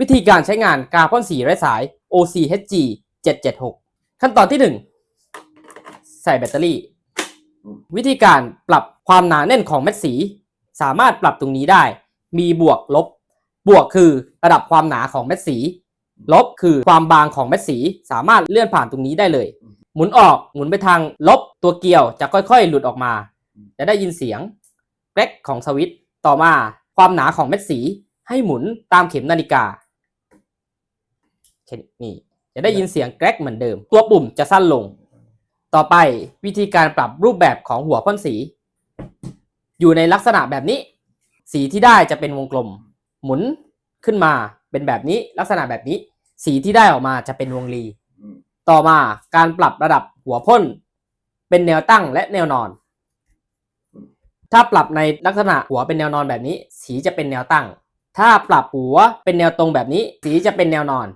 วิธีการใช้งานกาพ่นสีไร้สาย OCHG 776 ขั้นตอนที่ 1 ใส่แบตเตอรี่ วิธีการปรับความหนาแน่นของเม็ดสี สามารถปรับตรงนี้ได้ มีบวกลบ บวกคือระดับความหนาของเม็ดสี ลบคือความบางของเม็ดสี สามารถเลื่อนผ่านตรงนี้ได้เลย หมุนออกหมุนไปทางลบตัวเกลียวจะค่อยๆ หลุดออกมา จะได้ยินเสียงแกรกของสวิตต่อมาความหนาของเม็ดสีให้หมุนตามเข็มนาฬิกา เช่นนี่จะได้ยินเสียงแกรกเหมือนเดิม ตัวปุ่มจะสั้นลง ต่อไปวิธีการปรับรูปแบบของหัวพ่นสี อยู่ในลักษณะแบบนี้ สีที่ได้จะเป็นวงกลม หมุนขึ้นมาเป็นแบบนี้ลักษณะแบบนี้ สีที่ได้ออกมาจะเป็นวงรี ต่อมาการปรับระดับหัวพ่น เป็นแนวตั้งและแนวนอน ถ้าปรับในลักษณะหัวเป็นแนวนอนแบบนี้ สีจะเป็นแนวตั้ง ถ้าปรับหัวเป็นแนวตรงแบบนี้ สีจะเป็นแนวนอน